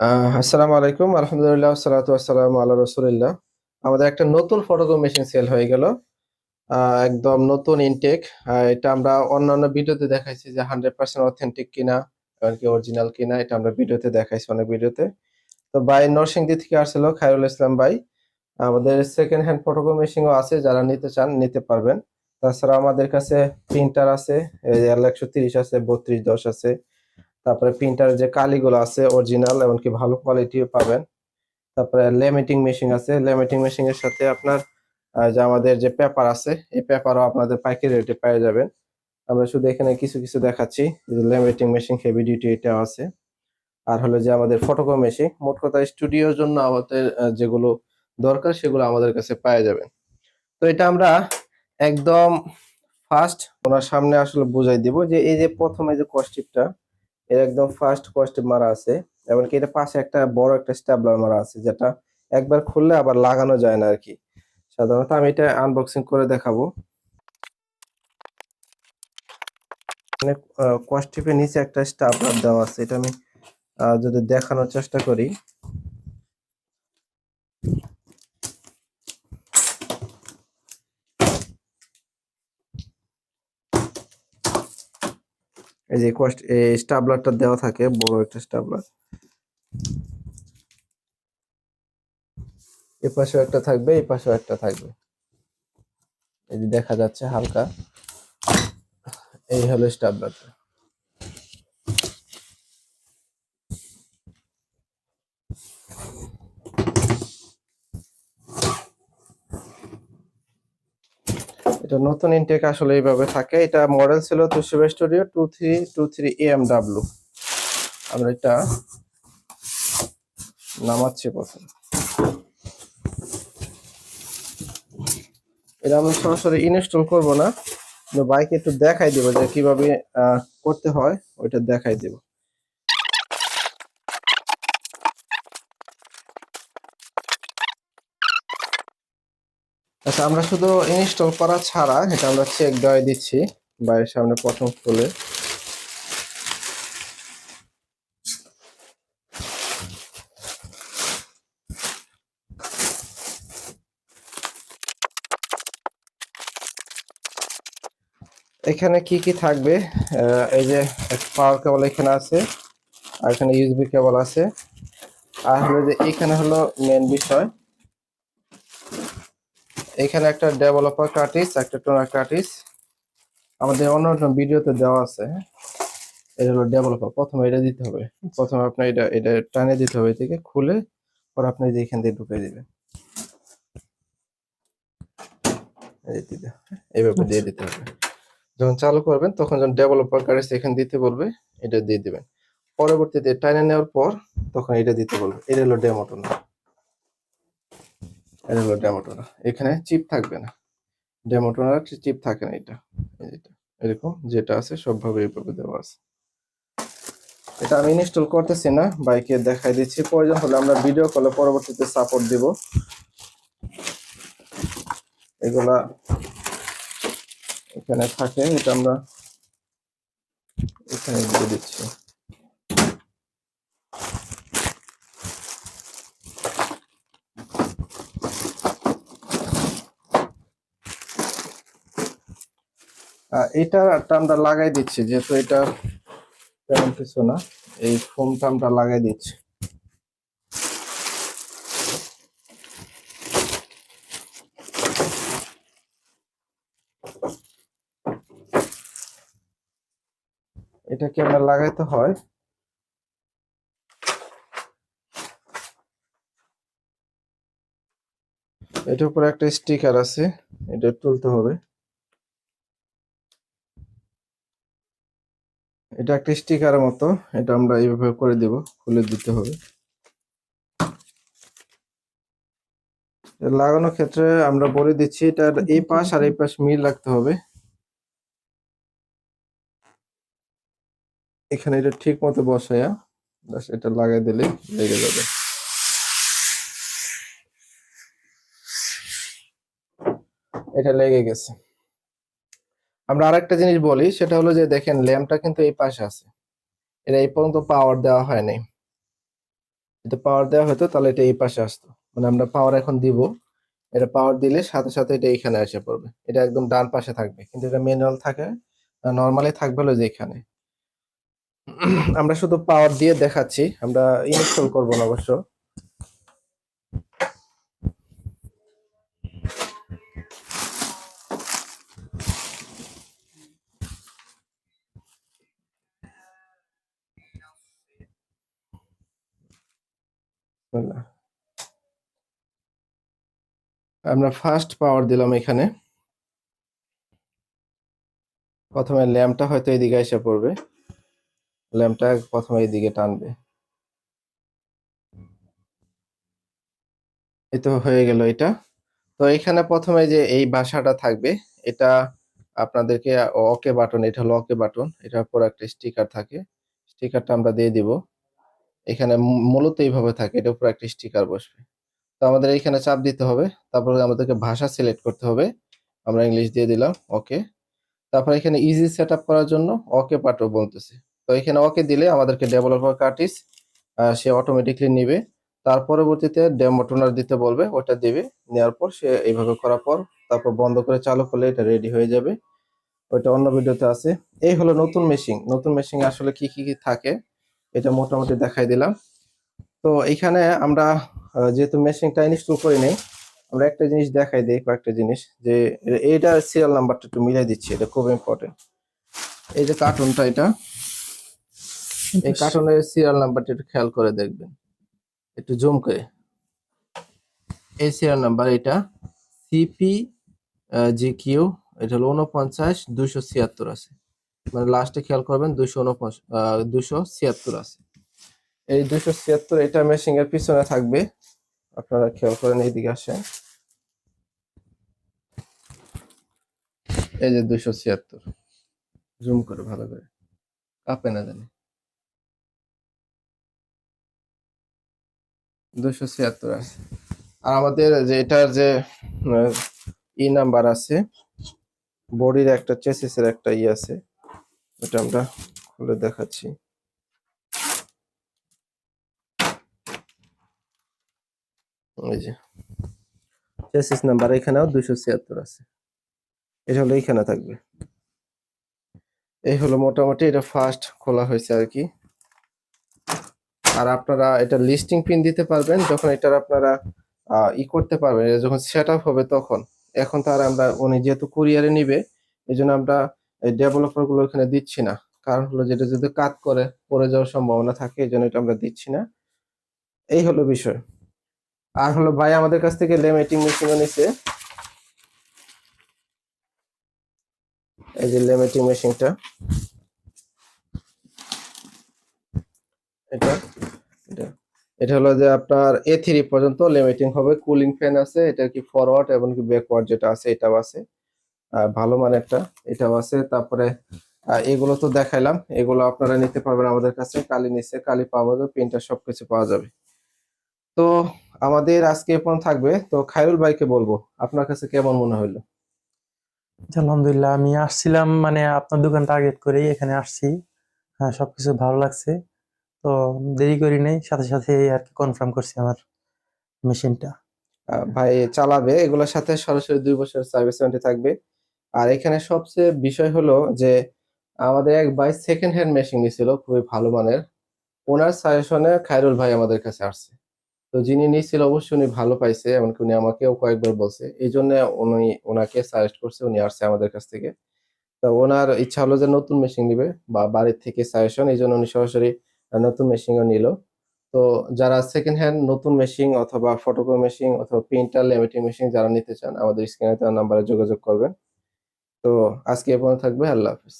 আসসালামু আলাইকুম। আলহামদুলিল্লাহ সালাতু আসসালামু আল্লাহ রসুলিল্লাহ। আমাদের একটা নতুন ফটোকপি মেশিন সেল হয়ে গেল। একদম নতুন ইনটেক এটা আমরা অন্যান্য ভিডিওতে দেখাইছি যে হান্ড্রেড পার্সেন্ট অথেন্টিক কিনা, এমনকি অরিজিনাল কিনা, এটা আমরা ভিডিওতে দেখাইছি অনেক ভিডিওতে তো। ভাই, নরসিংদী থেকে আসছিল খায়রুল ইসলাম ভাই। আমাদের সেকেন্ড হ্যান্ড ফটোকপি মেশিনও আছে, যারা নিতে চান, নিতে পারবেন। তাছাড়া আমাদের কাছে প্রিন্টার আছে একশো তিরিশ আছে, বত্রিশ দশ আছে। তারপরে প্রিন্টারের যে কালিগুলো আছে অরিজিনাল এমনকি ভালো কোয়ালিটিও পাবেন। তারপরে লেমিটিং মেশিন আছে। লেমিটিং মেশিন এর সাথে আপনার যে আমাদের যে পেপার আছে, এই পেপারও আপনাদের পাইকারি রেটে পেয়ে যাবেন। আমরা শুধু এখানে কিছু কিছু দেখাচ্ছি। লেমিটিং মেশিন হেভি ডিউটি এটাও আছে। আর হলো যে আমাদের ফটোকপি মেশিন মোট কথা স্টুডিওর জন্য আমাদের যেগুলো দরকার সেগুলো আমাদের কাছে পেয়ে যাবেন। তো এটা আমরা একদম ফার্স্ট ওনার সামনে আসলে বুঝাই দিব যে এই যে প্রথমে যে কস্টিপটা এর একদম ফার্স্ট কস্টে মারা আছে, এমনকি এটা পাশে একটা বড় একটা স্ট্যাবলার মারা আছে, যেটা একবার খুললে আবার লাগানো যায় না আর কি সাধারণত আমি এটা আনবক্সিং করে দেখাবো। মানে কস্টিপের নিচে একটা স্ট্যাবলার দেওয়া আছে, এটা আমি যদি দেখানোর চেষ্টা করি। এই যে কস্ট এই স্ট্যাবলারটা দেওয়া থাকে, বড় একটা স্টাবলার। এ পাশেও একটা থাকবে, এই পাশেও একটা থাকবে। এই যে দেখা যাচ্ছে হালকা। এই হলো স্ট্যাবলারটা এটা নতুন ইনটেক আসলে এইভাবে থাকে। এটা মডেল ছিল Toshiba studio two three two three M W আমরা এটা নামাচ্ছি প্রথমে। এটা আমি সরাসরি ইনস্টল করব না। বাইক একটু দেখাই দিব যে কীভাবে করতে হয়, ওইটা দেখাই দিব। আচ্ছা আমরা শুধু ইনস্টল করা ছাড়া এটা আমরা চেক দেওয়াই দিচ্ছি, বাইরের সামনে প্রথম খুলে এখানে কি কি থাকবে? এই যে পাওয়ার কেবল এখানে আছে, আর এখানে ইউএসবি কেবল আছে। আর হলো যে এখানে হলো মেন বিষয় এখানে একটা ডেভেলপার কার্টিস একটা টোনার কার্টিস আমাদের অন্য অন্য ভিডিওতে দেওয়া আছে? এটা হলো ডেভেলপার প্রথমে এটা দিতে হবে। প্রথমে আপনার এটা এটা টানে দিতে হবে থেকে খুলে পর আপনি যে এখান দিয়ে ঢুকে দিবেন? এইভাবে দিয়ে দিতে হবে। যখন চালু করবেন তখন যখন ডেভেলপার কার্টিস এখানে দিতে বলবে এটা দিয়ে দিবেন। পরবর্তীতে টানে নেওয়ার পর তখন এটা দিতে বলবে। এটা হলো ডেমোটোনা এটা হলো ডেমোটোনা এখানে চিপ থাকবে না। ডেমোটোনার চিপ থাকে না এটা। এই যেটা এরকম যেটা আছে, সবভাবে এইভাবে দেওয়া আছে। এটা আমি ইনস্টল করতেছি না, বাইকে দেখাই দিচ্ছি। প্রয়োজন হলে আমরা ভিডিও কলে পরবর্তীতে সাপোর্ট দিব। এগুলা এখানে থাকে, এটা আমরা এখানে দিয়ে দিচ্ছি। এটা আমরা লাগাই দিচ্ছি, যেহেতু এটা তেমন কিছু না, এই ফোমটা আমরা লাগাই দিচ্ছি। এটা কি আমরা লাগাইতে হয়। এটার উপরে একটা স্টিকার আছে, এটা তুলতে হবে। এটা একটা স্টিকারের মতো। এটা আমরা এইভাবে করে দিব, খুলে দিতে হবে। লাগানোর ক্ষেত্রে আমরা বলে দিচ্ছি, এটার এই পাশ আর এই পাশ মিল রাখতে হবে। এখানে এটা ঠিক মতো বসায়া বাস এটা লাগাই দিলে লেগে যাবে। এটা লেগে গেছে। আমরা আরেকটা জিনিস বলি, সেটা হলো যে দেখেন, ল্যাম্পটা কিন্তু এই পাশে আছে। এটা এই পর্যন্ত পাওয়ার দেওয়া হয়নি। এটা পাওয়ার দেওয়া হতো, তাহলে এটা এই পাশে আসতো। মানে আমরা পাওয়ার এখন দিব। এটা পাওয়ার দিলে সাথে সাথে এটা এখানে এসে পড়বে। এটা একদম ডান পাশে থাকবে। কিন্তু এটা ম্যানুয়াল থাকে নর্মালি থাকবে হলো যে এখানে। আমরা শুধু পাওয়ার দিয়ে দেখাচ্ছি। আমরা ইনস্টল করব না অবশ্য। আমরা ফার্স্ট পাওয়ার দিলাম এখানে। প্রথমে ল্যাম্পটা হয়তো এদিকে এসে পড়বে। ল্যাম্পটা প্রথমে এদিকে টানবে। এই তো হয়ে গেল এটা। তো এখানে প্রথমে যে এই ভাষাটা থাকবে, এটা আপনাদেরকে ওকে বাটন এটা হলো ওকে বাটন এটার উপর একটা স্টিকার থাকে। স্টিকারটা আমরা দিয়ে দিব। এখানে মূলত এইভাবে থাকে, এটার উপর একটা স্টিকার বসবে। তো আমাদের এখানে চাপ দিতে হবে, তারপরে আমাদেরকে ভাষা সিলেক্ট করতে হবে। আমরা ইংলিশ দিয়ে দিলাম ওকে তারপর এখানে ইজি সেট করার জন্য ওকে পাঠও বলতেছে। তো এখানে ওকে দিলে আমাদেরকে ডেভেলপার কার্টিস সে অটোমেটিকলি নিবে। তার পরবর্তীতে ডেমো টোনার দিতে বলবে, ওটা দেবে নেওয়ার পর সে এইভাবে করার পর তারপর বন্ধ করে চালু করলে এটা রেডি হয়ে যাবে। ওইটা অন্য ভিডিওতে আছে। এই হলো নতুন মেশিন নতুন মেশিন আসলে কি কি থাকে? এটা মোটামুটি দেখাই দিলাম। তো এখানে আমরা যেহেতু মেশিনটা ইনস্টল করি নেই আমরা একটা জিনিস দেখাই দিই কয়েকটা জিনিস যে এ- এইটা সিরিয়াল নাম্বারটা একটু মিলাই দিচ্ছি এটা খুব ইম্পর্টেন্ট এই যে কার্টুনটা এটা এই কার্টুনের সিরিয়াল নাম্বারটা একটু খেয়াল করে দেখবেন। একটু জুম করে। এই সিরিয়াল নাম্বার এটা সিপি জি কিউ এটা হলো উনপঞ্চাশ দুইশো ছিয়াত্তর আছে। মানে লাস্টে খেয়াল করবেন দুইশো উনপঞ্চাশ দুশো ছিয়াত্তর আছে। এই দুশো ছিয়াত্তর, এটা মেশিং এর পিছনে থাকবে। আপনারা খেয়াল করেন, এইদিকে আসেন। এই যে দুশো ছিয়াত্তর। জুম করে, ভালো করে। কাঁপে না জানি। দুশো ছিয়াত্তর আছে। আর আমাদের যে এটার যে ই নাম্বার আছে বডির একটা চেসিসের একটা ই আছে। এটা আমরা খুলে দেখাচ্ছি। নাম্বার এখানেও দুশো ছিয়াত্তর আছে। এটা হলো এইখানে থাকবে। এই হলো মোটামুটি এটা ফার্স্ট খোলা হয়েছে আর কি। আর আপনারা এটা লিস্টিং পিন দিতে পারবেন, যখন এটার আপনারা ই করতে পারবেন, যখন সেট হবে তখন। এখন তো আর আমরা, উনি যেহেতু কুরিয়ারে নিবে এই জন্য আমরা ডেভেলপারগুলো এখানে দিচ্ছি না। কারণ হলো যেটা যদি কাট করে, পড়ে যাওয়ার সম্ভাবনা থাকে, এই জন্য এটা আমরা দিচ্ছি না। এই হলো বিষয়। আর হলো ভাই আমাদের কাছ থেকে লেমেটিং মেশিনও নিছে। এই যে লেমেটিং মেশিনটা এটা এটা। এটা হলো যে আপনার এ থ্রি পর্যন্ত লিমিটিং হবে। কুলিং ফ্যান আছে, এটা কি ফরওয়ার্ড এবং কি ব্যাকওয়ার্ড যেটা আছে, এটাও আছে। ভালো একটা এটাও আছে। তারপরে এগুলো তো দেখাইলাম। এগুলো আপনারা নিতে পারবেন আমাদের কাছে কালি নিচে কালি পাওয়া যাবে প্রিন্টার সবকিছু পাওয়া যাবে। তো আমাদের আজকে এ পর্যন্ত থাকবে। তো খায়রুল ভাইকে বলব আপনার কাছে কেমন মনে হইল? আলহামদুলিল্লাহ আমি আসছিলাম মানে আপনার দোকান টার্গেট করেই এখানে আসছি। হ্যাঁ সবকিছু ভালো লাগছে। তো দেরি করি নাই সাথে সাথে আর কি কনফার্ম করছি আমার মেশিনটা ভাই চালাবে। এগুলোর সাথে সরাসরি দুই বছর সার্ভিস ওয়ারেন্টি থাকবে। আর এখানে সবচেয়ে বিষয় হলো যে, আমাদের এক ভাই সেকেন্ড হ্যান্ড মেশিন নিছিল, খুবই ভালো মানের। ওনার সাজেশনে খায়রুল ভাই আমাদের কাছে আসছে। তো যিনি নিয়েছিল অবশ্যই উনি ভালো পাইছে, এমনকি উনি আমাকেও কয়েকবার বলছে। এই জন্য উনি, ওনাকে সাজেস্ট করছে, উনি আসছে আমাদের কাছ থেকে। তো ওনার ইচ্ছা হলো যে নতুন মেশিন নিবে, বা বাড়ির থেকে সাজেশন এই জন্য উনি সরাসরি নতুন মেশিনও নিল। তো যারা সেকেন্ড হ্যান্ড নতুন মেশিন অথবা ফটোকপি মেশিন অথবা প্রিন্টার লেমিটিং মেশিন যারা নিতে চান, আমাদের স্ক্রিনে তার নাম্বারে যোগাযোগ করবেন। তো আজকে এ পর্যন্ত থাকবে আল্লাহ হাফিজ।